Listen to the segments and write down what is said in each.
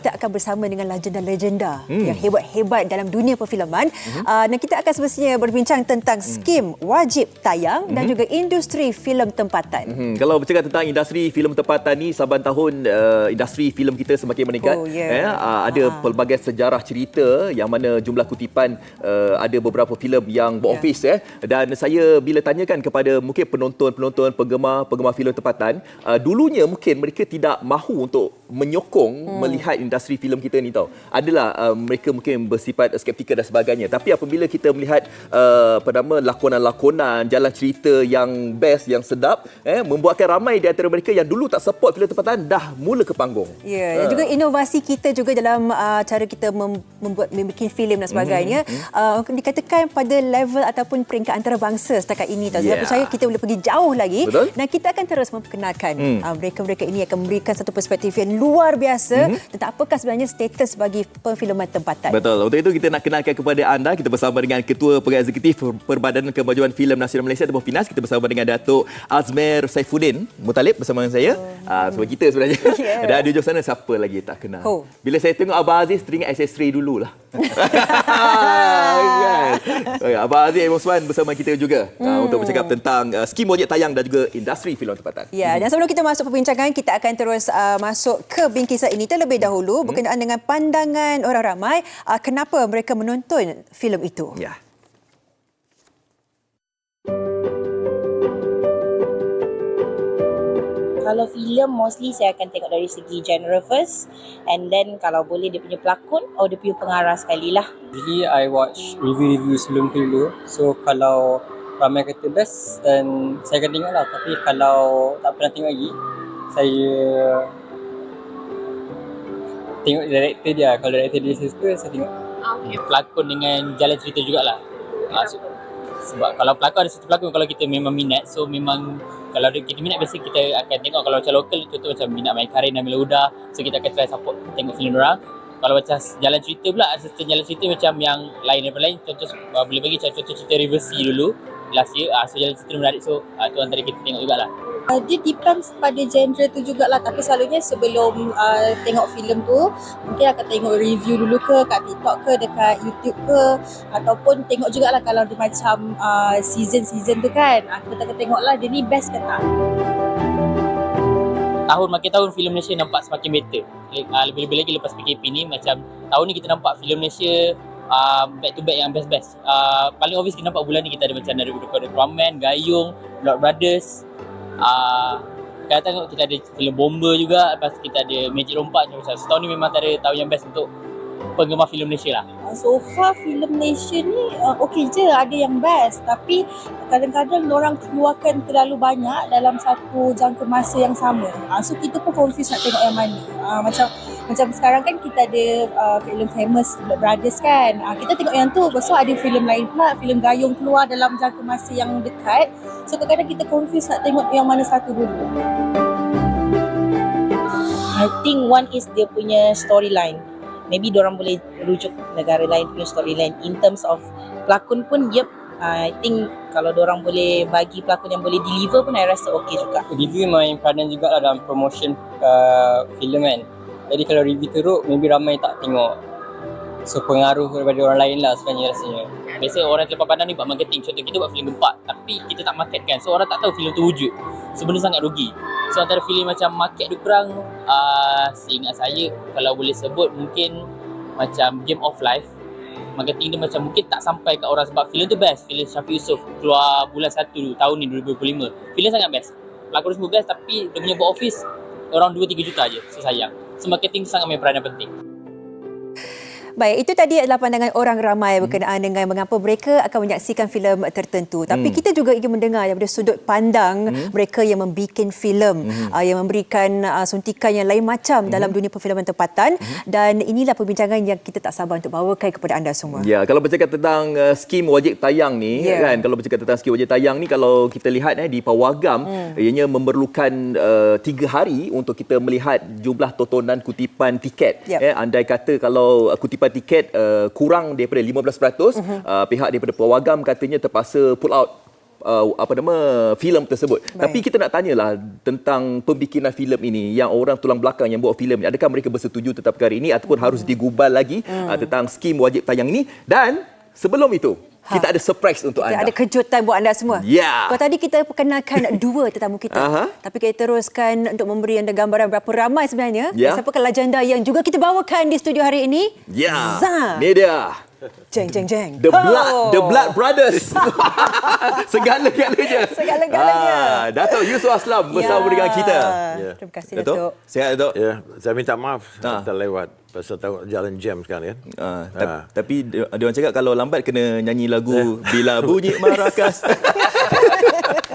kita akan bersama dengan legenda-legenda hmm. yang hebat-hebat dalam dunia perfilman hmm. uh, dan kita akan semestinya berbincang tentang hmm. skim wajib tayang hmm. dan juga industri filem tempatan. Hmm. Kalau bercakap tentang industri filem tempatan ni saban tahun uh, industri filem kita semakin meningkat. Oh, yeah. eh, uh, ada uh pelbagai sejarah cerita yang mana jumlah kutipan uh, ada beberapa filem yang box office yeah. eh dan saya bila tanyakan kepada mungkin penonton-penonton penggemar penggemar filem tempatan uh, dulunya mungkin mereka tidak mahu untuk menyokong hmm. melihat industri filem kita ni tau. Adalah uh, mereka mungkin bersifat skeptikal dan sebagainya. Tapi apabila kita melihat uh, apa nama lakonan-lakonan, jalan cerita yang best, yang sedap, eh membuatkan ramai di antara mereka yang dulu tak support filem tempatan dah mula ke panggung. Ya, yeah, dan uh. juga inovasi kita juga dalam uh, cara kita mem- membuat membuat filem dan sebagainya. Mm-hmm. Uh, dikatakan pada level ataupun peringkat antarabangsa setakat ini tau. Yeah. Saya percaya kita boleh pergi jauh lagi Betul? dan kita akan terus memperkenalkan mm. uh, mereka-mereka ini akan memberikan satu perspektif yang luar biasa mm-hmm. tentang apakah sebenarnya status bagi perfilman tempatan. Betul. Untuk itu kita nak kenalkan kepada anda kita bersama dengan Ketua Pegawai Eksekutif Perbadanan Kemajuan Filem Nasional Malaysia ataupun FINAS kita bersama dengan Datuk Azmer Saifuddin Mutalib bersama dengan saya. Oh. Uh, sebab kita sebenarnya. Yeah. Dan di ujung sana siapa lagi tak kenal. Oh. Bila saya tengok Abah Aziz teringat SS3 dululah. Kan? Abah Aziz Osman bersama kita juga hmm. uh, untuk bercakap tentang uh, skim wajib tayang dan juga industri filem tempatan. Ya, hmm. dan sebelum kita masuk perbincangan kita akan terus uh, masuk ke bingkisan ini terlebih dahulu hmm. berkenaan dengan pandangan orang ramai uh, kenapa mereka menonton filem itu. Ya. Kalau filem mostly saya akan tengok dari segi genre first and then kalau boleh dia punya pelakon atau dia punya pengarah sekali lah. Jadi I watch review-review sebelum tu dulu. So kalau ramai kata best dan saya akan tengok lah. Tapi kalau tak pernah tengok lagi, saya tengok director dia. Kalau director dia saya suka, saya tengok. Okay. Pelakon dengan jalan cerita jugalah. Maksud, sebab kalau pelakon ada satu pelakon kalau kita memang minat so memang kalau kita minat biasa kita akan tengok. Kalau macam lokal contoh macam minat main Karin dan Melauda so kita akan try support tengok filem orang. Kalau macam jalan cerita pula cerita jalan cerita macam yang lain daripada lain contoh uh, boleh bagi contoh cerita reversi dulu last year uh, so jalan cerita menarik so uh, tu antara kita tengok jugalah. Uh, dia depends pada genre tu jugalah tapi selalunya sebelum uh, tengok filem tu mungkin akan tengok review dulu ke kat TikTok ke dekat YouTube ke ataupun tengok jugalah kalau dia macam uh, season-season tu kan. Uh, kita akan tengoklah dia ni best ke tak? Tahun makin tahun filem Malaysia nampak semakin better. Lebih-lebih lagi lepas PKP ni macam tahun ni kita nampak filem Malaysia uh, back to back yang best-best uh, paling obvious kita nampak bulan ni kita ada macam dari daripada Aquaman, Gayung, Blood Brothers uh, tengok kita ada filem bomba juga lepas kita ada magic rompak macam setahun ni memang tak ada tahun yang best untuk penggemar filem Malaysia lah. So far filem Malaysia ni uh, okey je ada yang best tapi kadang-kadang orang keluarkan terlalu banyak dalam satu jangka masa yang sama. Uh, so kita pun confuse nak tengok yang mana. Uh, macam macam sekarang kan kita ada uh, filem famous Blood Brothers kan. Uh, kita tengok yang tu lepas tu ada filem lain pula filem Gayung keluar dalam jangka masa yang dekat. So kadang-kadang kita confuse nak tengok yang mana satu dulu. I think one is dia punya storyline maybe orang boleh rujuk negara lain punya storyline in terms of pelakon pun yep uh, I think kalau orang boleh bagi pelakon yang boleh deliver pun I rasa okey juga. Review main peranan juga lah dalam promotion uh, filem kan. Jadi kalau review teruk, maybe ramai tak tengok. So pengaruh daripada orang lain lah sebenarnya rasanya. Biasa orang terlepas pandang ni buat marketing. Contoh kita buat filem gempak tapi kita tak market kan. So orang tak tahu filem tu wujud. Sebenarnya sangat rugi. So antara filem macam market tu kurang uh, seingat saya kalau boleh sebut mungkin macam Game of Life marketing dia macam mungkin tak sampai ke orang sebab filem tu best filem Syafiq Yusof keluar bulan 1 tahun ni 2025 filem sangat best pelakon semua best tapi dia punya box office orang 2-3 juta je so sayang so marketing sangat peranan penting Baik, itu tadi adalah pandangan orang ramai hmm. berkenaan dengan mengapa mereka akan menyaksikan filem tertentu. Tapi hmm. kita juga ingin mendengar daripada sudut pandang hmm. mereka yang membuat filem, hmm. uh, yang memberikan uh, suntikan yang lain macam hmm. dalam dunia perfilman tempatan. Hmm. Dan inilah perbincangan yang kita tak sabar untuk bawakan kepada anda semua. Ya, kalau bercakap tentang uh, skim wajib tayang ni, yeah. kan? Kalau bercakap tentang skim wajib tayang ni, kalau kita lihat eh, di Pawagam, hmm. ianya memerlukan uh, tiga hari untuk kita melihat jumlah tontonan kutipan tiket. Yep. Eh, andai kata kalau kutipan tiket uh, kurang daripada 15%, uh-huh. uh, pihak daripada Pawagam katanya terpaksa pull out uh, apa nama filem tersebut. Baik. Tapi kita nak tanyalah tentang pembikinan filem ini yang orang tulang belakang yang buat filem ni adakah mereka bersetuju tetap perkara ini ataupun hmm. harus digubal lagi hmm. uh, tentang skim wajib tayang ini dan sebelum itu Ha. Kita ada surprise untuk kita anda. Ada kejutan buat anda semua. Ya. Yeah. Kalau tadi kita perkenalkan dua tetamu kita. Uh-huh. Tapi kita teruskan untuk memberi anda gambaran berapa ramai sebenarnya. Yeah. Siapakah legenda yang juga kita bawakan di studio hari ini? Ya. Yeah. Zah. Ini dia. Jeng jeng jeng. The Blood, oh. The Blood Brothers. Segala-galanya. Segala-galanya. Ah, Datuk Yusuf Aslam bersama ya. dengan kita. Ya. Terima kasih Datuk. Datuk. Sihat Datuk. Ya, saya minta maaf ah. terlewat pasal tahu jalan jam sekarang kan. Ah, ah. Tapi dia orang cakap kalau lambat kena nyanyi lagu Bila Bunyi Marakas.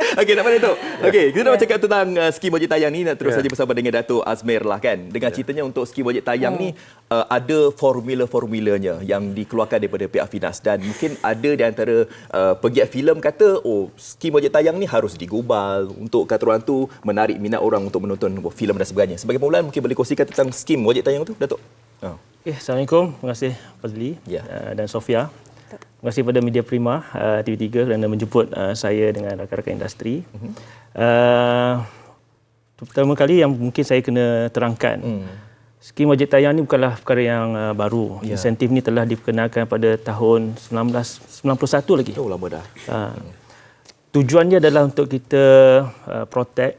Okey, nak mana tu? Okey, kita yeah. nak ya. cakap tentang uh, skim wajib tayang ni nak terus yeah. saja bersama dengan Datuk Azmir lah kan. Dengan yeah. ceritanya untuk skim wajib tayang hmm. ni uh, ada formula-formulanya yang dikeluarkan daripada pihak Finas dan mungkin ada di antara uh, pegiat filem kata oh skim wajib tayang ni harus digubal untuk kata orang tu menarik minat orang untuk menonton filem dan sebagainya. Sebagai permulaan mungkin boleh kongsikan tentang skim wajib tayang tu Datuk. Oh. Okay, Assalamualaikum. Terima kasih Fazli yeah. uh, dan Sofia. Terima kasih kepada Media Prima uh, TV3 kerana menjemput uh, saya dengan rakan-rakan industri. Uh-huh. Uh, pertama kali yang mungkin saya kena terangkan. Hmm. Skim wajib tayang ni bukanlah perkara yang uh, baru. Yeah. Insentif ni telah diperkenalkan pada tahun 1991 lagi. Oh lama dah. Uh, tujuannya adalah untuk kita uh, protect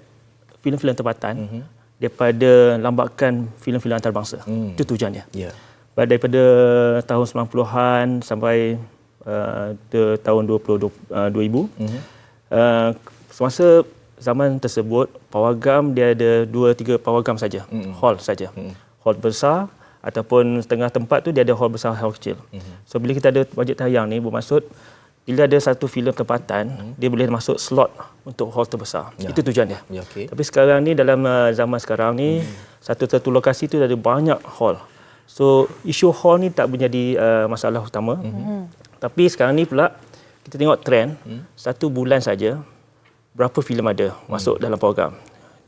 filem-filem tempatan uh-huh. daripada lambakan filem-filem antarabangsa. Hmm. Itu tujuannya. Yeah. Daripada tahun 90-an sampai uh, tahun 20, uh, 2000 mm-hmm. uh, semasa zaman tersebut pawagam dia ada dua tiga pawagam saja mm-hmm. hall saja mm-hmm. hall besar ataupun setengah tempat tu dia ada hall besar hall kecil mm-hmm. so bila kita ada wajib tayang ni bermaksud bila ada satu filem tempatan mm-hmm. dia boleh masuk slot untuk hall terbesar yeah. itu tujuan dia yeah, okay. tapi sekarang ni dalam uh, zaman sekarang ni mm-hmm. satu-satu lokasi tu ada banyak hall So isu hall ni tak menjadi uh, masalah utama. Mm-hmm. Tapi sekarang ni pula kita tengok trend hmm. satu bulan saja berapa filem ada hmm. masuk dalam program.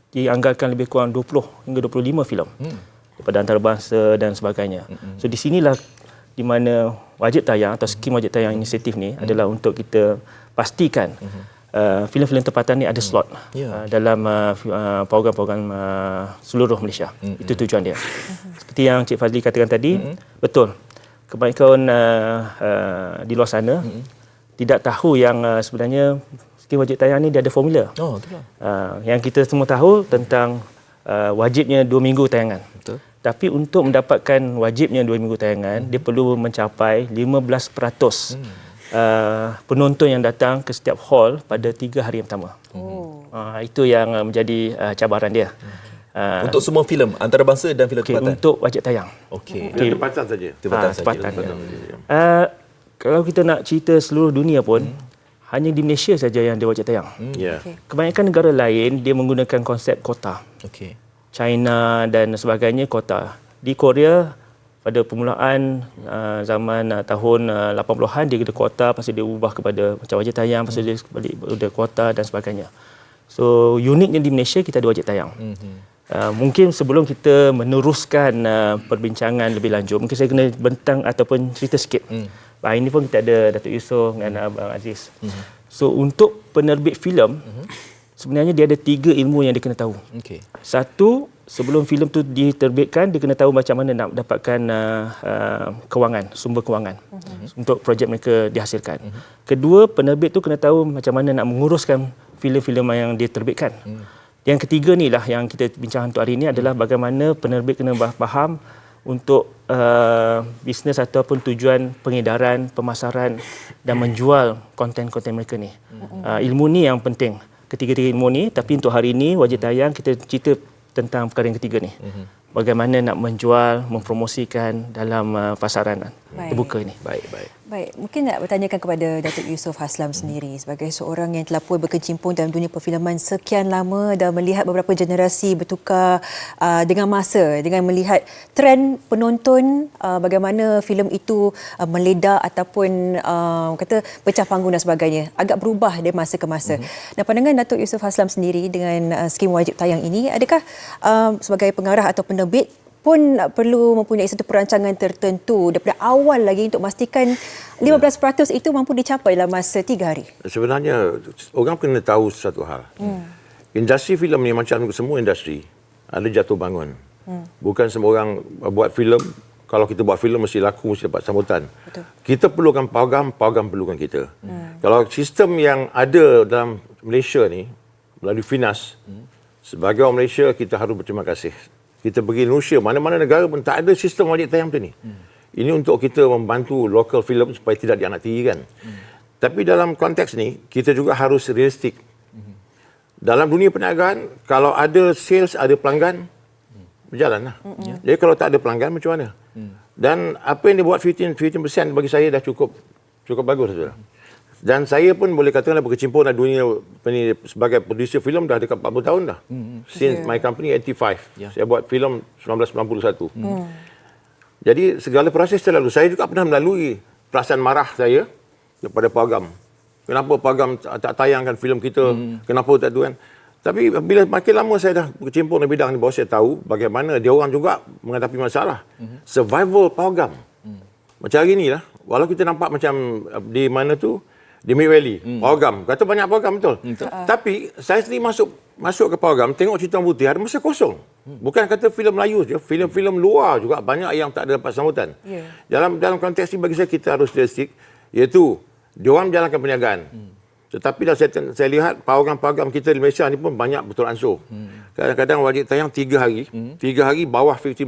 Dianggarkan lebih kurang 20 hingga 25 filem. Hmm. Daripada antarabangsa dan sebagainya. Hmm. So di sinilah di mana wajib tayang atau skim wajib tayang inisiatif ni hmm. adalah untuk kita pastikan hmm. uh, filem-filem tempatan ni ada slot hmm. yeah. uh, dalam uh, uh, program-program uh, seluruh Malaysia. Hmm. Itu tujuan dia. Hmm. Seperti yang Cik Fazli katakan tadi, hmm. betul kebanyakan uh, uh, di luar sana hmm. tidak tahu yang uh, sebenarnya skim wajib tayang ni dia ada formula. Oh, betul. Uh, yang kita semua tahu tentang uh, wajibnya dua minggu tayangan. Betul. Tapi untuk mendapatkan wajibnya dua minggu tayangan, hmm. dia perlu mencapai 15% hmm. uh, penonton yang datang ke setiap hall pada tiga hari yang pertama. Oh. Uh, itu yang uh, menjadi uh, cabaran dia. Hmm. Uh, untuk semua filem antarabangsa dan filem okay, tempatan. Untuk wajib tayang. Okey. Okay. Tempatan saja. Tempatan ha, saja. Ya. Uh, kalau kita nak cerita seluruh dunia pun hmm. hanya di Malaysia saja yang dia wajib tayang. Hmm. Yeah. Okay. Kebanyakan negara lain dia menggunakan konsep kota. Okey. China dan sebagainya kota. Di Korea pada permulaan uh, zaman uh, tahun uh, 80-an dia ada kota pasal dia ubah kepada macam wajib tayang pasal hmm. dia balik ada kota dan sebagainya. So uniknya di Malaysia kita ada wajib tayang. Hmm. Uh, mungkin sebelum kita meneruskan uh, perbincangan lebih lanjut, mungkin saya kena bentang ataupun cerita sikit. Hmm. Uh, ini pun kita ada Datuk Yusof dengan Abang Aziz. Hmm. So untuk penerbit filem, hmm. sebenarnya dia ada tiga ilmu yang dia kena tahu. Okay. Satu, sebelum filem tu diterbitkan, dia kena tahu macam mana nak dapatkan uh, uh, kewangan, sumber kewangan hmm. untuk projek mereka dihasilkan. Hmm. Kedua, penerbit tu kena tahu macam mana nak menguruskan filem-filem yang dia terbitkan. Hmm. Yang ketiga ni lah yang kita bincang untuk hari ini adalah bagaimana penerbit kena faham untuk uh, bisnes ataupun tujuan pengedaran, pemasaran dan menjual konten-konten mereka ni. Uh, ilmu ni yang penting. Ketiga-tiga ilmu ni tapi untuk hari ini wajib tayang kita cerita tentang perkara yang ketiga ni. Bagaimana nak menjual, mempromosikan dalam uh, pasaran Baik. terbuka ini. Baik, baik. Baik, mungkin nak bertanyakan kepada Datuk Yusof Haslam sendiri sebagai seorang yang telah pun berkecimpung dalam dunia perfilman sekian lama dan melihat beberapa generasi bertukar uh, dengan masa dengan melihat trend penonton uh, bagaimana filem itu uh, meledak ataupun uh, kata pecah panggung dan sebagainya agak berubah dari masa ke masa. Mm-hmm. Dan pandangan Datuk Yusof Haslam sendiri dengan uh, skim wajib tayang ini adakah uh, sebagai pengarah atau penerbit pun perlu mempunyai satu perancangan tertentu daripada awal lagi untuk memastikan 15% itu mampu dicapai dalam masa 3 hari. Sebenarnya orang kena tahu satu hal. Hmm. Industri filem ni macam semua industri ada jatuh bangun. Hmm. Bukan semua orang buat filem kalau kita buat filem mesti laku mesti dapat sambutan. Betul. Kita perlukan program, program perlukan kita. Hmm. Kalau sistem yang ada dalam Malaysia ni melalui Finas hmm. sebagai orang Malaysia kita harus berterima kasih kita pergi Indonesia, mana-mana negara pun tak ada sistem wajib tayang macam ni. Hmm. Ini untuk kita membantu local film supaya tidak dianaktirikan. Hmm. Tapi dalam konteks ni, kita juga harus realistik. Hmm. Dalam dunia perniagaan, kalau ada sales, ada pelanggan, hmm. berjalan lah. Hmm. Jadi kalau tak ada pelanggan, macam mana? Hmm. Dan apa yang dia buat 15%, 15% bagi saya dah cukup cukup bagus. Hmm. Dan saya pun boleh katakan berkecimpung dalam dunia ini sebagai producer filem dah dekat 40 tahun dah. Hmm. Since yeah. my company 85. Yeah. Saya buat filem 1991. Hmm. Jadi segala proses terlalu. Saya juga pernah melalui perasaan marah saya kepada program. Kenapa program tak tayangkan filem kita? Hmm. Kenapa tak tu kan? Tapi bila makin lama saya dah berkecimpung dalam bidang ini, bahawa saya tahu bagaimana dia orang juga menghadapi masalah. Hmm. Survival program. Hmm. Macam hari ni lah. Walau kita nampak macam di mana tu, di Mid Valley hmm. program kata banyak program betul hmm. uh. tapi saya sendiri masuk masuk ke program tengok cerita putih ada masa kosong hmm. bukan kata filem Melayu je filem-filem luar juga banyak yang tak ada dapat sambutan yeah. dalam dalam konteks ini bagi saya kita harus realistik iaitu diorang menjalankan perniagaan hmm. tetapi dah saya, saya lihat program-program kita di Malaysia ni pun banyak betul ansur hmm. kadang-kadang wajib tayang 3 hari hmm. 3 hari bawah 50%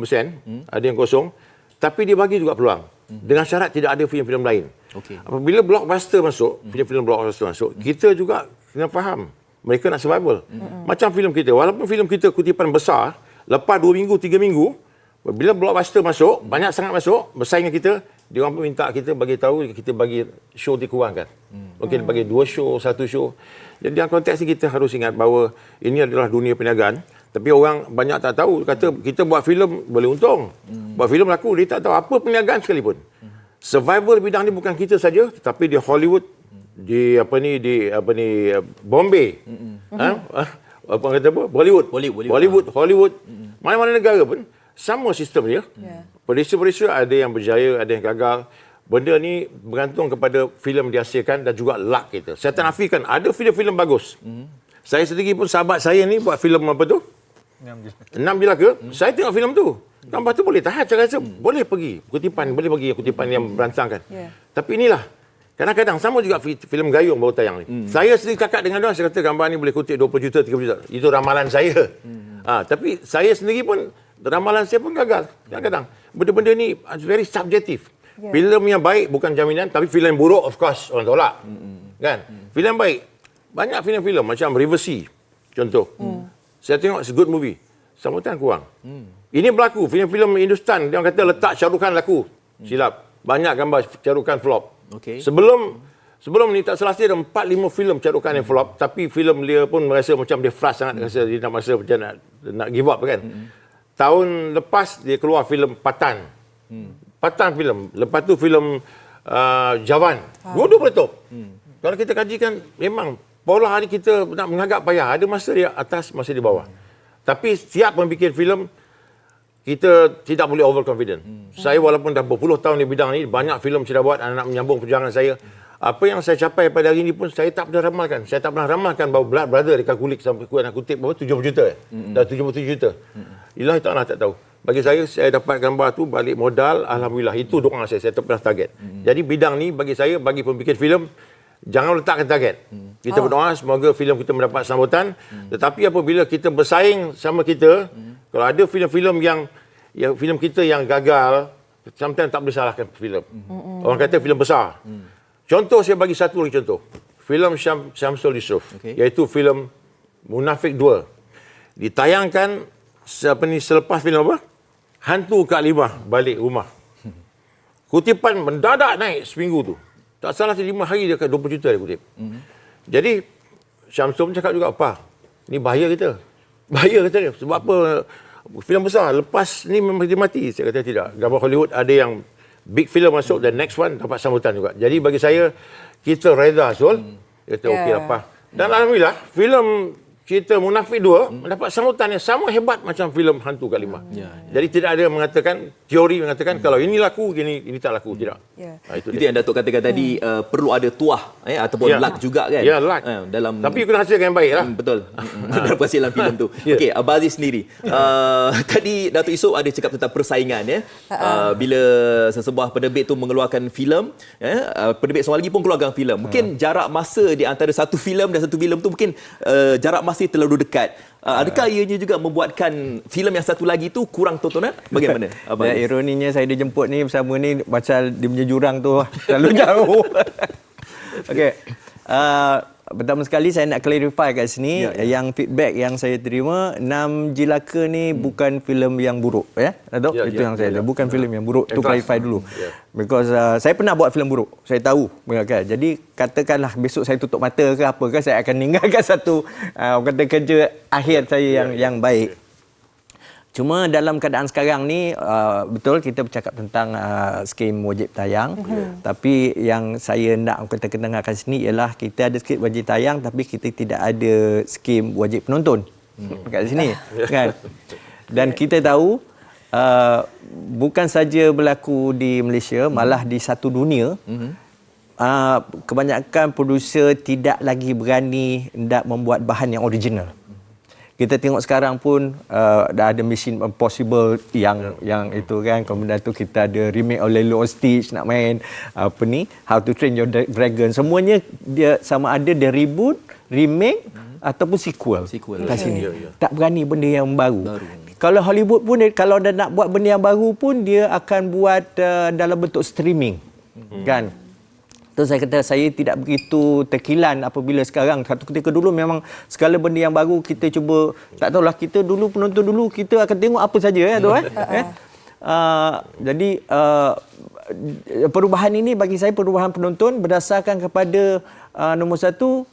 hmm. ada yang kosong tapi dia bagi juga peluang hmm. dengan syarat tidak ada filem-filem lain Okay. Apabila blockbuster masuk, hmm. filem-filem blockbuster masuk, hmm. kita juga kena faham mereka nak survival. Hmm. Macam filem kita, walaupun filem kita kutipan besar, lepas 2 minggu, 3 minggu, bila blockbuster masuk, hmm. banyak sangat masuk, bersaing dengan kita, dia orang pun minta kita bagi tahu kita bagi show dikurangkan. Hmm. Mungkin bagi dua show, satu show. Jadi dalam konteks ini kita harus ingat bahawa ini adalah dunia perniagaan. Tapi orang banyak tak tahu kata kita buat filem boleh untung. Hmm. Buat filem laku dia tak tahu apa perniagaan sekalipun. Hmm survival bidang ni bukan kita saja tetapi di Hollywood di apa ni di apa ni Bombay mm-hmm. ha apa kata apa Bollywood Bollywood, Bollywood Hollywood mm-hmm. mana-mana negara pun sama sistem dia yeah. producer-producer ada yang berjaya ada yang gagal benda ni bergantung kepada filem dihasilkan dan juga luck kita saya tak nafikan ada filem-filem bagus mm-hmm. saya sendiri pun sahabat saya ni buat filem apa tu Enam jelaka. Hmm. Saya tengok filem tu. Gambar tu boleh tahan. Saya rasa hmm. boleh pergi. Kutipan, boleh pergi kutipan yang merancangkan. Yeah. Tapi inilah. Kadang-kadang sama juga filem Gayung baru tayang ni. Hmm. Saya sendiri kakak dengan dia, saya kata gambar ni boleh kutip 20 juta, 30 juta. Itu ramalan saya. Hmm. Ha, tapi saya sendiri pun, ramalan saya pun gagal. Kadang-kadang. Benda-benda ni very subjektif. Yeah. Filem yang baik bukan jaminan, tapi filem buruk of course orang tolak. Hmm. Kan? Hmm. Filem baik. Banyak filem-filem macam River Sea. Contoh. Hmm. Saya tengok it's a good movie. Sambutan kurang. Hmm. Ini berlaku filem-filem Hindustan dia orang kata letak Syahrukh lakku. Silap. Banyak gambar Syahrukh flop. Okay. Sebelum sebelum ni tak salah saya ada 4 5 filem Syahrukh yang flop tapi filem dia pun merasa macam dia frust sangat hmm. rasa dia nak masa macam nak nak give up kan. Hmm. Tahun lepas dia keluar filem Patan. Hmm. Patan filem. Lepas tu filem uh, Javan. Ha. Dua-dua meletup. Hmm. Kalau kita kajikan memang pola hari kita nak mengagak payah. Ada masa dia atas, masa di bawah. Hmm. Tapi siap membuat filem kita tidak boleh overconfident. Hmm. Saya walaupun dah berpuluh tahun di bidang ini, banyak filem saya dah buat, anak menyambung perjuangan saya. Apa yang saya capai pada hari ini pun saya tak pernah ramalkan. Saya tak pernah ramalkan bahawa Blood Brother dikalkulik sampai kuat nak kutip berapa? 70 juta. Hmm. Dah 77 juta. Hmm. Ilahi Ta'ala tak tahu. Bagi saya, saya dapat gambar tu balik modal. Alhamdulillah. Itu doa saya. Saya tak pernah target. Hmm. Jadi bidang ni bagi saya, bagi pembikin filem, jangan letakkan target. Hmm. Kita oh. berdoa semoga filem kita mendapat sambutan. Hmm. Tetapi apabila kita bersaing sama kita, hmm. Kalau ada filem-filem yang yang filem kita yang gagal, sometimes tak boleh salahkan filem. Hmm. Orang kata filem besar. Hmm. Contoh saya bagi satu lagi contoh. Filem Syam, Syamsul Yusof okay. iaitu filem Munafik 2. Ditayangkan apa ni selepas filem apa? Hantu Kak Limah balik rumah. Kutipan mendadak naik seminggu tu. Tak salah lima hari dia kat 20 juta dia kutip. Hmm. Jadi Syamsul cakap juga apa? Ni bahaya kita. Bahaya kata dia. Sebab apa? Filem besar lepas ni memang dia mati. Saya kata tidak. Gambar Hollywood ada yang big film masuk dan next one dapat sambutan juga. Jadi bagi saya kita reda Sul. Hmm. Kata yeah. okey apa. Dan alhamdulillah filem cerita Munafik 2 mendapat sambutan yang sama hebat macam filem Hantu Kak Lima. Jadi tidak ada mengatakan teori mengatakan kalau ini laku ini ini tak laku tidak. Ya. Ha, itu Itu dia. yang Datuk katakan tadi uh, perlu ada tuah eh ataupun Ya. luck juga kan. Ya, luck. Eh, dalam Tapi kena hasilkan yang baik lah. Hmm, betul. Dalam persiapan filem tu. Ya. Okey, Abah Aziz sendiri. Uh, tadi Datuk Yusof ada cakap tentang persaingan ya. Uh, bila sesebuah penerbit tu mengeluarkan filem, ya, uh, penerbit seorang lagi pun keluarkan filem. Mungkin jarak masa di antara satu filem dan satu filem tu mungkin uh, jarak masa terlalu dekat. Uh, adakah ianya juga membuatkan filem yang satu lagi tu kurang tontonan? Bagaimana? Abah Ya, ironinya saya dijemput ni bersama ni pasal dia punya jurang tu terlalu jauh. Okey. Uh, pertama sekali saya nak clarify kat sini Ya, ya, yang feedback yang saya terima Enam Jilaka ni hmm. bukan filem yang buruk ya. Datuk Ya, itu ya, yang saya ya, ada bukan filem yang buruk. Tu Ikhlas. clarify dulu. Ya. Because uh, saya pernah buat filem buruk. Saya tahu kan. Jadi katakanlah besok saya tutup mata ke apa ke saya akan ninggalkan satu uh, kata kerja akhir saya yang yang baik. Cuma dalam keadaan sekarang ni uh, betul kita bercakap tentang uh, skim wajib tayang. Mm-hmm. tapi yang saya nak kata kenangkan sini ialah kita ada skim wajib tayang tapi kita tidak ada skim wajib penonton. Mm. kat sini kan? Dan kita tahu uh, bukan saja berlaku di Malaysia malah di satu dunia mm-hmm. uh, kebanyakan producer tidak lagi berani hendak membuat bahan yang original kita tengok sekarang pun uh, dah ada Mission Impossible yang yang itu kan kemudian tu kita ada remake oleh Lilo Stitch nak main apa ni How to Train Your Dra- Dragon semuanya dia sama ada dia reboot remake hmm. ataupun sequel Sequel. kat sini Ya, ya. tak berani benda yang baru, Baru. kalau Hollywood pun kalau dia nak buat benda yang baru pun dia akan buat uh, dalam bentuk streaming hmm. kan Tu saya kata saya tidak begitu terkilan apabila sekarang satu ketika dulu memang segala benda yang baru kita cuba tak tahulah kita dulu penonton dulu kita akan tengok apa saja ya tu eh. eh? Uh, jadi uh, perubahan ini bagi saya perubahan penonton berdasarkan kepada uh, nombor satu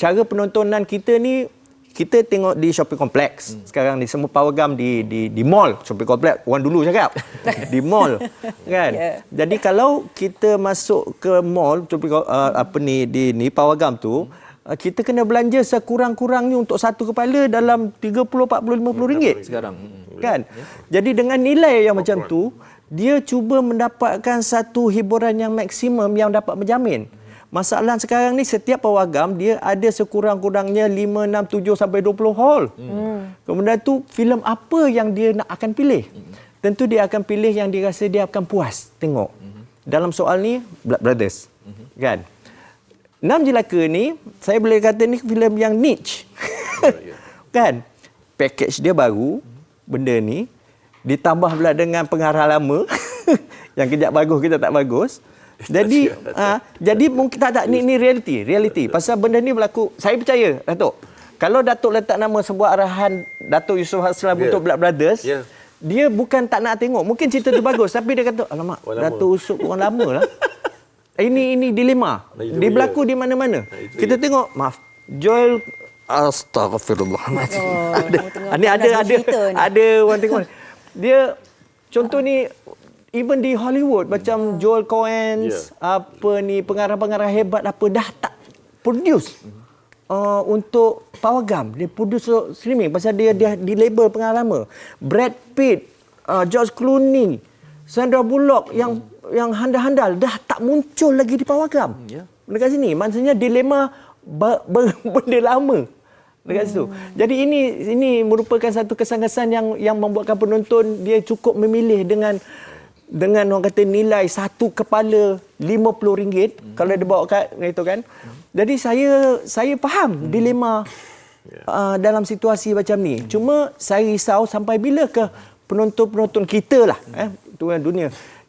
cara penontonan kita ni kita tengok di shopping complex. Hmm. sekarang ni semua power gam di di di mall. Shopping complex orang dulu cakap. Di mall kan? Yeah. jadi kalau kita masuk ke mall shopping uh, apa ni di ni power gam tu uh, kita kena belanja sekurang-kurangnya untuk satu kepala dalam 30 40 50 ringgit. Sekarang. Hmm. kan? Jadi dengan nilai yang macam tu dia cuba mendapatkan satu hiburan yang maksimum yang dapat menjamin Masalah sekarang ni setiap pawagam dia ada sekurang-kurangnya 5, 6, 7 sampai 20 hall. Hmm. Kemudian tu filem apa yang dia nak akan pilih. Hmm. Tentu dia akan pilih yang dia rasa dia akan puas tengok. Hmm. Dalam soal ni Blood Brothers. Hmm. Kan? Enam Jelaka ni saya boleh kata ni filem yang niche. kan? Package dia baru benda ni ditambah pula dengan pengarah lama yang kejap bagus kita tak bagus. Jadi ah jadi mungkin tak tak ni ni reality, reality. Pasal benda ni berlaku saya percaya Datuk. Kalau Datuk letak nama sebuah arahan Datuk Yusof Haslam yeah. untuk Blood Brothers, Ya. dia bukan tak nak tengok. Mungkin cerita tu bagus tapi dia kata alamak Orang lama." Datuk Yusof orang lama lah. Ini ini dilema. Nah, Dia dia. berlaku di mana-mana. itu Kita dia. tengok maaf Joel Astaghfirullah. Oh, ada panas ada bercerita ni. ada orang tengok. Dia contoh ni even di Hollywood macam Joel Coen Yeah. apa ni pengarah-pengarah hebat apa dah tak produce uh, untuk Power Gum. Dia produce streaming pasal dia dia di label pengarah. Brad Pitt, uh, George Clooney, Sandra Bullock yang yang handal-handal dah tak muncul lagi di Power Gum. Ya. Dekat sini maksudnya dilema benda lama dekat situ. Jadi ini ini merupakan satu kesan-kesan yang yang membuatkan penonton dia cukup memilih dengan dengan orang kata nilai satu kepala RM50 hmm. kalau dia bawa kat itu kan. Jadi saya saya faham dilema uh, dalam situasi macam ni. Cuma saya risau sampai bila ke penonton-penonton kita lah eh tuan dunia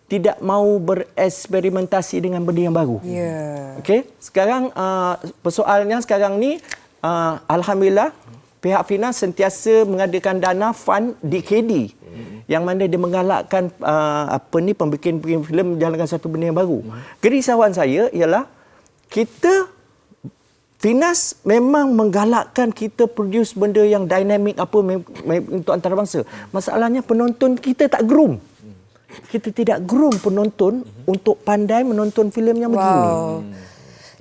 tidak mau bereksperimentasi dengan benda yang baru. Ya. Okey, sekarang uh, persoalannya sekarang ni uh, alhamdulillah pihak Finas sentiasa mengadakan dana fund DKD yang mana dia menggalakkan uh, apa ni pembikin pembikin filem menjalankan satu benda yang baru. Kerisauan saya ialah kita Finas memang menggalakkan kita produce benda yang dynamic apa untuk antarabangsa. Masalahnya penonton kita tak groom. Kita tidak groom penonton untuk pandai menonton filem yang begini.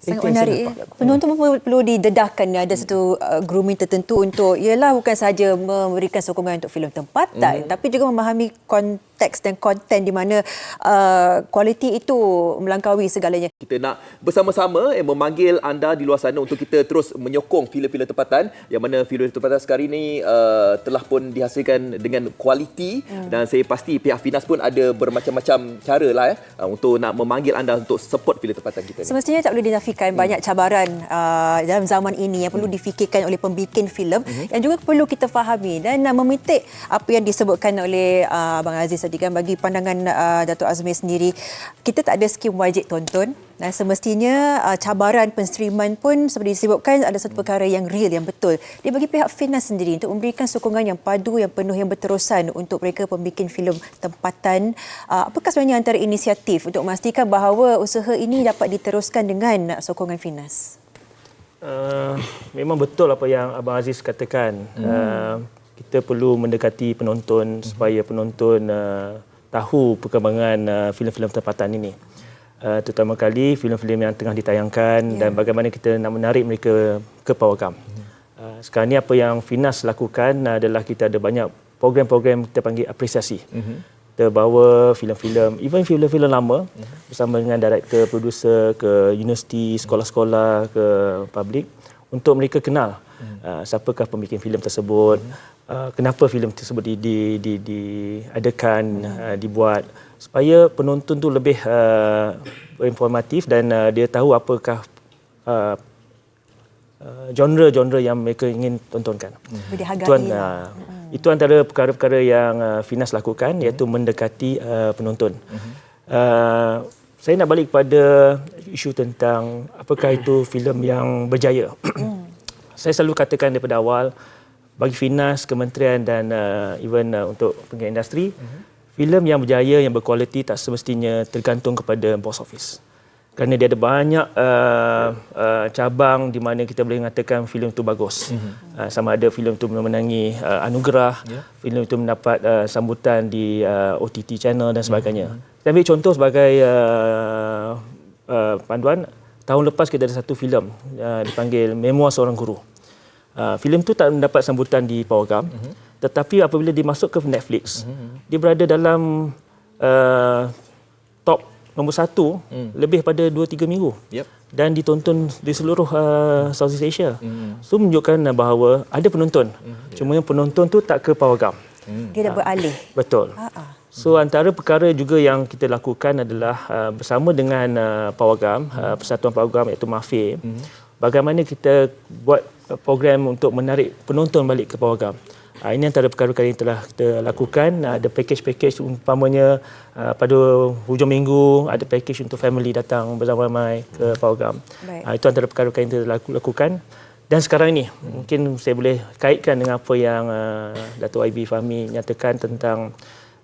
Sangat Itu menarik. ya. Penonton pun perlu didedahkan ada satu uh, grooming tertentu untuk ialah bukan saja memberikan sokongan untuk filem tempatan tapi juga memahami konteks dan konten di mana uh, kualiti itu melangkaui segalanya. Kita nak bersama-sama eh, memanggil anda di luar sana untuk kita terus menyokong filem-filem tempatan yang mana filem tempatan sekarang ini uh, telah pun dihasilkan dengan kualiti hmm. dan saya pasti pihak Finas pun ada bermacam-macam cara lah eh, uh, untuk nak memanggil anda untuk support filem tempatan kita ni. Semestinya tak boleh dinafikan hmm. banyak cabaran uh, dalam zaman ini yang perlu difikirkan oleh pembikin filem hmm. yang juga perlu kita fahami dan uh, memitik apa yang disebutkan oleh uh, Abang Aziz tadi kan bagi pandangan uh, Datuk Azmi sendiri kita tak ada skim wajib tonton dan semestinya uh, cabaran penstreaman pun seperti disebutkan ada satu perkara yang real yang betul. Dia bagi pihak Finas sendiri untuk memberikan sokongan yang padu yang penuh yang berterusan untuk mereka pembikin filem tempatan. Uh, apakah sebenarnya antara inisiatif untuk memastikan bahawa usaha ini dapat diteruskan dengan sokongan Finas? Uh, memang betul apa yang Abang Aziz katakan. Hmm. Uh, kita perlu mendekati penonton hmm. supaya penonton uh, tahu perkembangan uh, filem-filem tempatan ini. Uh, terutama kali filem-filem yang tengah ditayangkan yeah. dan bagaimana kita nak menarik mereka ke pawagam. Hmm. Uh, sekarang ni apa yang Finas lakukan adalah kita ada banyak program-program kita panggil apresiasi. Hmm. Kita bawa filem-filem, even filem-filem lama hmm. bersama dengan director, producer ke universiti, sekolah-sekolah, ke public untuk mereka kenal hmm. uh, siapakah pembikin filem tersebut, hmm. uh, kenapa filem tersebut di, di, di, diadakan, hmm. uh, dibuat supaya penonton tu lebih uh, informatif dan uh, dia tahu apakah uh, uh, genre-genre yang mereka ingin tontonkan. Boleh Tuan, uh, hmm. itu antara perkara-perkara yang uh, Finas lakukan iaitu hmm. mendekati uh, penonton. Hmm. Uh, saya nak balik kepada isu tentang apakah itu filem yang berjaya. Saya selalu katakan daripada awal bagi Finas, kementerian dan uh, even uh, untuk penggiat industri, uh-huh filem yang berjaya yang berkualiti tak semestinya tergantung kepada box office kerana dia ada banyak uh, uh, cabang di mana kita boleh mengatakan filem itu bagus mm-hmm. uh, sama ada filem itu memenangi uh, anugerah yeah. filem itu mendapat uh, sambutan di uh, OTT channel dan sebagainya mm-hmm. kita ambil contoh sebagai uh, uh, panduan tahun lepas kita ada satu filem uh, dipanggil Memoir Seorang Guru uh, filem itu tak mendapat sambutan di Pawagam mm-hmm tetapi apabila dia masuk ke Netflix mm-hmm. dia berada dalam uh, top nombor satu mm. lebih pada 2-3 minggu yep. dan ditonton di seluruh uh, Southeast Asia mm. so menunjukkan uh, bahawa ada penonton mm. cuma yang penonton tu tak ke pawagam mm. dia dah beralih betul Ha-ha. So antara perkara juga yang kita lakukan adalah uh, bersama dengan uh, Pawagam, uh, Persatuan Pawagam iaitu MAFIR, mm-hmm. bagaimana kita buat uh, program untuk menarik penonton balik ke Pawagam. Uh, ini antara perkara-perkara yang telah kita lakukan. Uh, ada package-package umpamanya uh, pada hujung minggu, ada package untuk family datang beramai-ramai ke program. Uh, itu antara perkara-perkara yang kita lakukan. Dan sekarang ini, hmm. mungkin saya boleh kaitkan dengan apa yang uh, Datuk IB Fahmi nyatakan tentang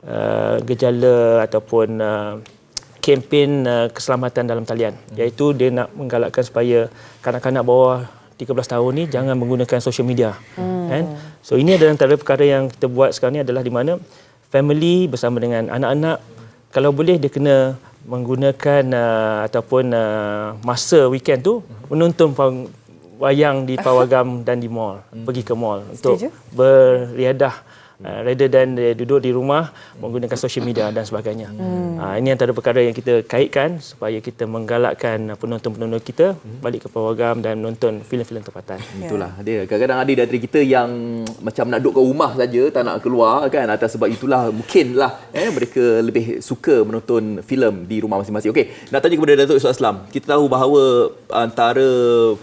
uh, gejala ataupun uh, kempen uh, keselamatan dalam talian. Hmm. Iaitu dia nak menggalakkan supaya kanak-kanak bawah 13 tahun ni jangan menggunakan social media. Hmm. Kan? So ini adalah antara perkara yang kita buat sekarang ni adalah di mana family bersama dengan anak-anak kalau boleh dia kena menggunakan uh, ataupun uh, masa weekend tu menonton wayang di pawagam dan di mall hmm. pergi ke mall untuk beriadah uh, rather than dia duduk di rumah menggunakan social media dan sebagainya. Hmm. Uh, ini antara perkara yang kita kaitkan supaya kita menggalakkan penonton-penonton kita hmm. balik ke pawagam dan menonton filem-filem tempatan. Yeah. Itulah dia. Kadang-kadang ada dari kita yang macam nak duduk kat rumah saja, tak nak keluar kan atas sebab itulah mungkinlah eh mereka lebih suka menonton filem di rumah masing-masing. Okey, nak tanya kepada Datuk Aslam. Kita tahu bahawa antara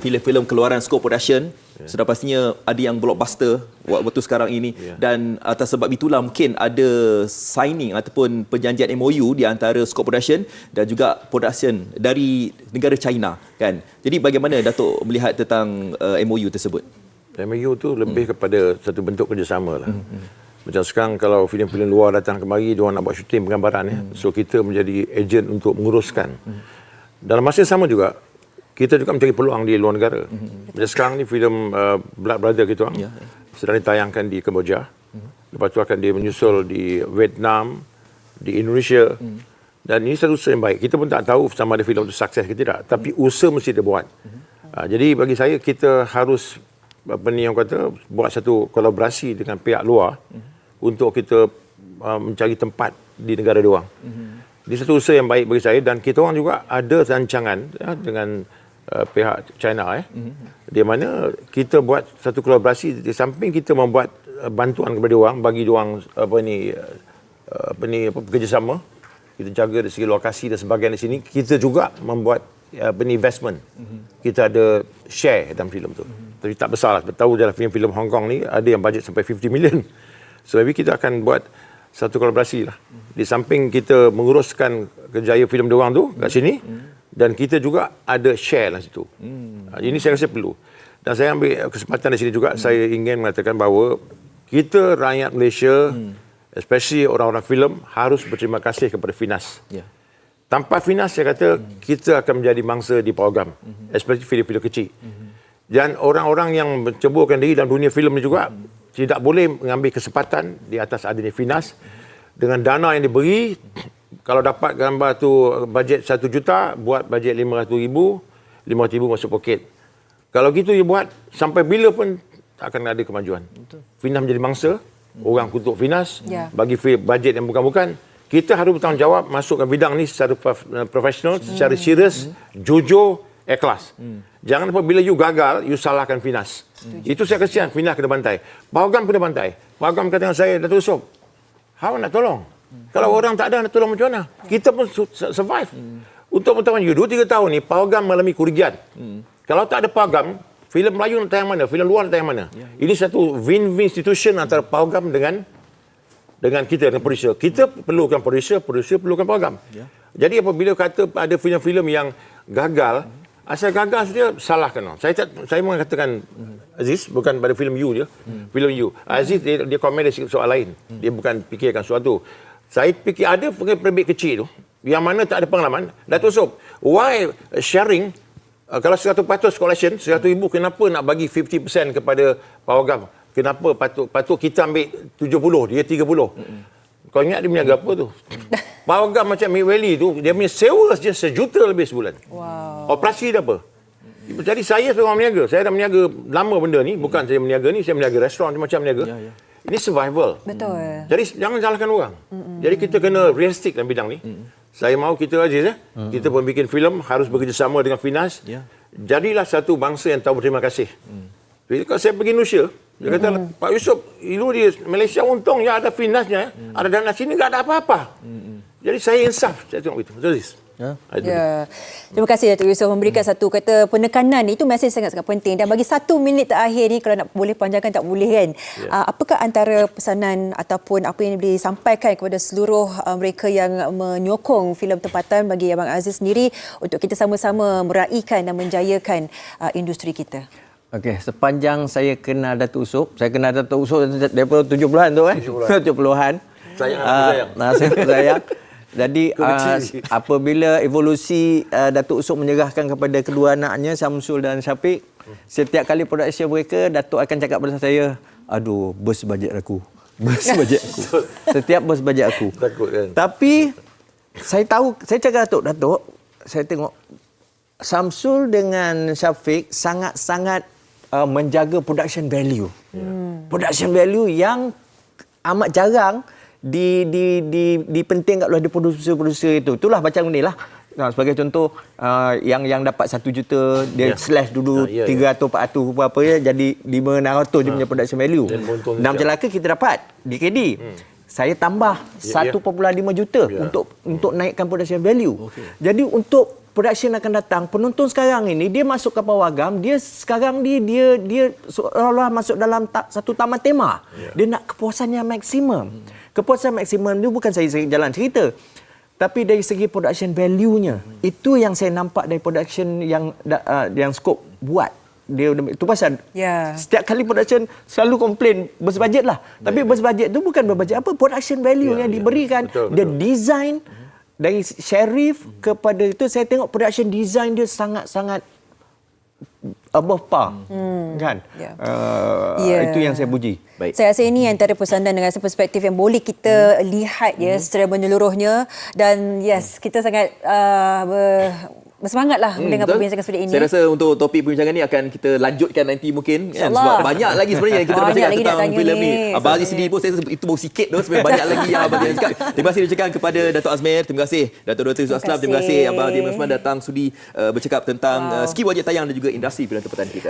filem-filem keluaran Scope Production Yeah. Sudah pastinya ada yang blockbuster waktu sekarang ini yeah. dan atas sebab itulah mungkin ada signing ataupun perjanjian MOU di antara Scope Production dan juga production dari negara China kan. Jadi bagaimana Datuk melihat tentang uh, MOU tersebut? MOU tu lebih hmm. kepada satu bentuk kerjasama lah. Hmm. hmm. Macam sekarang kalau filem-filem luar datang kemari, dia nak buat syuting penggambaran ya. Hmm. So kita menjadi ejen untuk menguruskan. Hmm. Dalam masa yang sama juga kita juga mencari peluang di luar negara. Mm-hmm. Macam sekarang ni filem uh, Blood Brother kita orang yeah, yeah. sedang ditayangkan di Kemboja. Mm-hmm. Lepas tu akan dia menyusul di Vietnam, di Indonesia mm-hmm. Dan ini satu usaha yang baik. Kita pun tak tahu sama ada filem itu sukses ke tidak. Tapi usaha mesti dia buat. Uh, jadi bagi saya, kita harus apa ni yang kata buat satu kolaborasi dengan pihak luar untuk kita uh, mencari tempat di negara diorang. Ini satu usaha yang baik bagi saya dan kita orang juga ada rancangan ya, dengan uh, pihak China eh. Di mana kita buat satu kolaborasi di samping kita membuat uh, bantuan kepada orang bagi orang apa ni uh, apa ni apa bekerjasama kita jaga dari segi lokasi dan sebagainya di sini kita juga membuat uh, apa ni investment. Kita ada share dalam filem tu. Tapi tak besar lah. Tahu dalam filem-filem Hong Kong ni ada yang bajet sampai 50 million. So maybe kita akan buat satu kolaborasi lah. Di samping kita menguruskan kejayaan filem dia orang tu kat sini dan kita juga ada share lah situ. Uh, ini saya rasa perlu. Dan saya ambil kesempatan di sini juga saya ingin mengatakan bahawa kita rakyat Malaysia especially orang-orang filem harus berterima kasih kepada Finas. Ya. Tanpa Finas saya kata kita akan menjadi mangsa di program. Especially filem-filem kecil. Dan orang-orang yang menceburkan diri dalam dunia filem ni juga tidak boleh mengambil kesempatan di atas adanya Finas. Dengan dana yang diberi kalau dapat gambar tu bajet 1 juta buat bajet 500 ribu 500 ribu masuk poket. Kalau gitu you buat sampai bila pun tak akan ada kemajuan. Finas menjadi mangsa orang kutuk Finas Ya. bagi bajet yang bukan-bukan. Kita harus bertanggungjawab masukkan bidang ni secara prof- profesional secara serius jujur ikhlas. Jangan apabila you gagal you salahkan Finas. Itu saya kesian Finas kena bantai. Pawagam kena bantai. Pawagam kata dengan saya Datuk Yusof how nak tolong kalau orang tak ada nak tolong macam mana kita pun su- su- survive untuk pengetahuan you 2-3 tahun ni Pawagam mengalami kerugian kalau tak ada Pawagam filem Melayu nak tayang mana filem luar nak tayang mana ini satu win-win institution antara Pawagam dengan dengan kita dengan producer. Kita perlukan producer, producer perlukan program. Ya. Jadi apabila kata ada filem-filem yang gagal, asal gagal dia salahkan orang. Saya tak, saya mengatakan Aziz bukan pada filem You je. Filem You. Aziz dia, dia komen dari soal lain. Dia bukan fikirkan sesuatu. Saya fikir ada perbit kecil tu yang mana tak ada pengalaman. Datuk Sob, why sharing uh, kalau 100% collection, 100 ribu kenapa nak bagi 50% kepada pawagam? Kenapa patut patut kita ambil 70, dia 30. Kau ingat dia meniaga apa tu? Pawagam macam Mid Valley tu, dia punya sewa je sejuta lebih sebulan. Wow. Operasi dia apa? Jadi saya seorang meniaga. Saya dah meniaga lama benda ni. Bukan saya meniaga ni, saya meniaga restoran macam meniaga. Ya, ya. Ini survival. Betul. Jadi jangan salahkan orang. Jadi kita kena realistik dalam bidang ni. Saya mahu kita Aziz eh. Kita pun bikin filem harus bekerjasama dengan Finas. Ya. Jadilah satu bangsa yang tahu berterima kasih. Jadi kalau saya pergi Indonesia, dia kata Pak Yusof, ilu di Malaysia untung ya ada Finasnya, ada dana sini enggak ada apa-apa. Jadi saya insaf saya tengok itu. Betul Aziz? Ya. Ya. Terima kasih Datuk Yusof memberikan satu kata penekanan itu mesej sangat-sangat penting dan bagi satu minit terakhir ni kalau nak boleh panjangkan tak boleh kan. Ya. Uh, apakah antara pesanan ataupun apa yang disampaikan kepada seluruh uh, mereka yang menyokong filem tempatan bagi Abang Aziz sendiri untuk kita sama-sama meraihkan dan menjayakan uh, industri kita. Okey, sepanjang saya kenal Datuk Usop, saya kenal Datuk Usop daripada 70-an tu eh. 70-an. Sayang, aku Ah, sayang. Nah, saya sayang. Jadi uh, apabila evolusi uh, Datuk Usop menyerahkan kepada kedua anaknya Samsul dan Syafiq, setiap kali production mereka Datuk akan cakap pada saya, "Aduh, bos bajet aku." Bos bajet aku. Setiap bos bajet aku. Takut kan? Tapi saya tahu, saya cakap Datuk, Datuk, saya tengok Samsul dengan Syafiq sangat-sangat uh, menjaga production value. Hmm. Production value yang amat jarang di di di dipentingkan oleh producer-producer itu. Itulah macam ni lah. Nah, sebagai contoh uh, yang yang dapat 1 juta dia Ya. slash dulu Ah, ya, ya. 300 400 apa apa ya jadi 5 600 dia punya production value. Dan untung Dan sekejap. celaka kita dapat DKD. Saya tambah Ya, ya. 1.5 juta Ya. untuk untuk naikkan production value. Jadi untuk production akan datang, penonton sekarang ini dia masuk ke pawagam, dia sekarang ni dia dia seolah-olah masuk dalam ta, satu taman tema. Dia nak kepuasan yang maksimum. Kepuasan maksimum ni bukan saya jalan cerita. Tapi dari segi production value-nya, itu yang saya nampak dari production yang uh, yang Scope buat. Dia itu pasal Ya. Setiap kali production selalu komplain berbudget lah. Tapi berbudget tu bukan berbudget apa production value Ya, yang ya. diberikan. Betul, Dia betul. design dari sheriff kepada itu saya tengok production design dia sangat-sangat above par kan Ya. uh, Ya. itu yang saya puji Baik. Saya rasa ini antara pesanan dengan perspektif yang boleh kita Hmm. lihat ya secara menyeluruhnya dan yes kita sangat uh, ber, bersemangatlah Hmm, mendengar betul. perbincangan seperti ini. Saya rasa untuk topik perbincangan ni akan kita lanjutkan nanti mungkin kan sebab banyak lagi sebenarnya yang kita nak Banyak cakap lagi nak tentang filem ni. Abang Aziz sendiri pun saya rasa itu baru sikit tu sebenarnya banyak lagi yang abang Aziz cakap. Terima kasih diucapkan kepada Datuk Azmer, terima kasih Datuk Dr. Yusuf Aslam, terima kasih. Abang Aziz Osman datang sudi uh, bercakap tentang Wow. uh, ski wajib tayang dan juga industri filem tempatan kita.